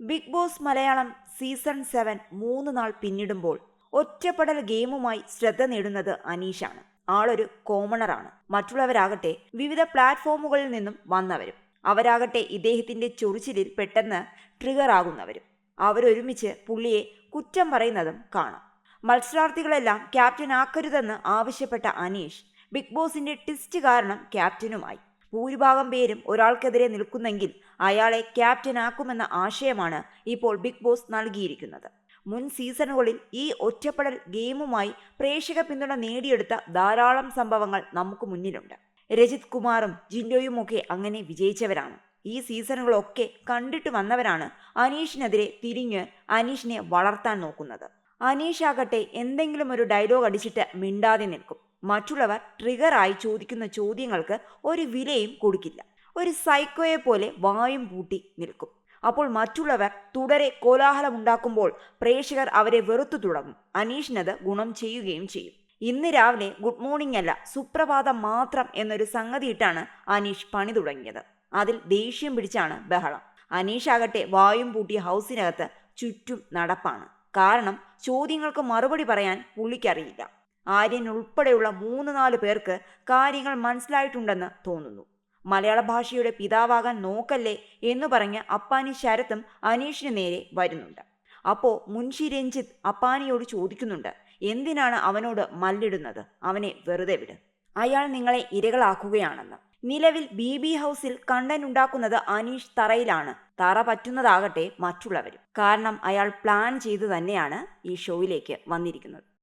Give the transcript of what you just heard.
Big boss Malayalam season seven മൂന്ന് നാൾ പിന്നിടുമ്പോൾ ഒറ്റപ്പെടൽ ഗെയിമുമായി ശ്രദ്ധ നേടുന്നത് അനീഷാണ്. ആളൊരു കോമണറാണ്. മറ്റുള്ളവരാകട്ടെ വിവിധ പ്ലാറ്റ്ഫോമുകളിൽ നിന്നും വന്നവരും. അവരാകട്ടെ ഇദ്ദേഹത്തിന്റെ ചൊറിച്ചിലിൽ പെട്ടെന്ന് ട്രിഗർ ആകുന്നവരും അവരൊരുമിച്ച് പുള്ളിയെ കുറ്റം പറയുന്നതും കാണാം. മത്സരാർത്ഥികളെല്ലാം ക്യാപ്റ്റൻ ആക്കരുതെന്ന് ആവശ്യപ്പെട്ട അനീഷ് ബിഗ് ബോസിന്റെ ട്വിസ്റ്റ് കാരണം ക്യാപ്റ്റനുമായി. ഭൂരിഭാഗം പേരും ഒരാൾക്കെതിരെ നിൽക്കുന്നെങ്കിൽ അയാളെ ക്യാപ്റ്റനാക്കുമെന്ന ആശയമാണ് ഇപ്പോൾ ബിഗ് ബോസ് നൽകിയിരിക്കുന്നത്. മുൻ സീസണുകളിൽ ഈ ഒറ്റപ്പെടൽ ഗെയിമുമായി പ്രേക്ഷക പിന്തുണ നേടിയെടുത്ത ധാരാളം സംഭവങ്ങൾ നമുക്ക് മുന്നിലുണ്ട്. രജിത് കുമാറും ജിൻഡോയുമൊക്കെ അങ്ങനെ വിജയിച്ചവരാണ്. ഈ സീസണുകളൊക്കെ കണ്ടിട്ട് വന്നവരാണ് അനീഷിനെതിരെ തിരിഞ്ഞ് അനീഷിനെ വളർത്താൻ നോക്കുന്നത്. അനീഷ് ആകട്ടെ എന്തെങ്കിലും ഒരു ഡയലോഗ് അടിച്ചിട്ട് മിണ്ടാതെ നിൽക്കും. മറ്റുള്ളവർ ട്രിഗറായി ചോദിക്കുന്ന ചോദ്യങ്ങൾക്ക് ഒരു വിലയും കൊടുക്കില്ല. ഒരു സൈക്കോയെ പോലെ വായും പൂട്ടി നിൽക്കും. അപ്പോൾ മറ്റുള്ളവർ തുടരെ കോലാഹലമുണ്ടാക്കുമ്പോൾ പ്രേക്ഷകർ അവരെ വെറുത്തു തുടങ്ങും. അനീഷിനത് ഗുണം ചെയ്യുകയും ചെയ്യും. ഇന്ന് രാവിലെ ഗുഡ് മോർണിംഗ് അല്ല സുപ്രഭാതം മാത്രം എന്നൊരു സംഗതിയിട്ടാണ് അനീഷ് പണി തുടങ്ങിയത്. അതിൽ ദേഷ്യം പിടിച്ചാണ് ബഹളം. അനീഷ് ആകട്ടെ വായും പൂട്ടിയ ഹൗസിനകത്ത് ചുറ്റും നടപ്പാണ്. കാരണം ചോദ്യങ്ങൾക്ക് മറുപടി പറയാൻ പുള്ളിക്കറിയില്ല. ആര്യൻ ഉൾപ്പെടെയുള്ള മൂന്ന് നാല് പേർക്ക് കാര്യങ്ങൾ മനസ്സിലായിട്ടുണ്ടെന്ന് തോന്നുന്നു. മലയാള ഭാഷയുടെ പിതാവാകാൻ നോക്കല്ലേ എന്ന് പറഞ്ഞ് അപ്പാനി ശരത്തും അനീഷിന് നേരെ വരുന്നുണ്ട്. അപ്പോൾ മുൻഷി രഞ്ജിത്ത് അപ്പാനിയോട് ചോദിക്കുന്നുണ്ട് എന്തിനാണ് അവനോട് മല്ലിടുന്നത്? അവനെ വെറുതെ വിട്. അയാൾ നിങ്ങളെ ഇരകളാക്കുകയാണെന്ന്. നിലവിൽ ബി ബി ഹൗസിൽ കണ്ടന്റ് ഉണ്ടാക്കുന്നത് അനീഷ് തറയിലാണ്. തറ പറ്റുന്നതാകട്ടെ മറ്റുള്ളവരും. കാരണം അയാൾ പ്ലാൻ ചെയ്തു തന്നെയാണ് ഈ ഷോയിലേക്ക് വന്നിരിക്കുന്നത്.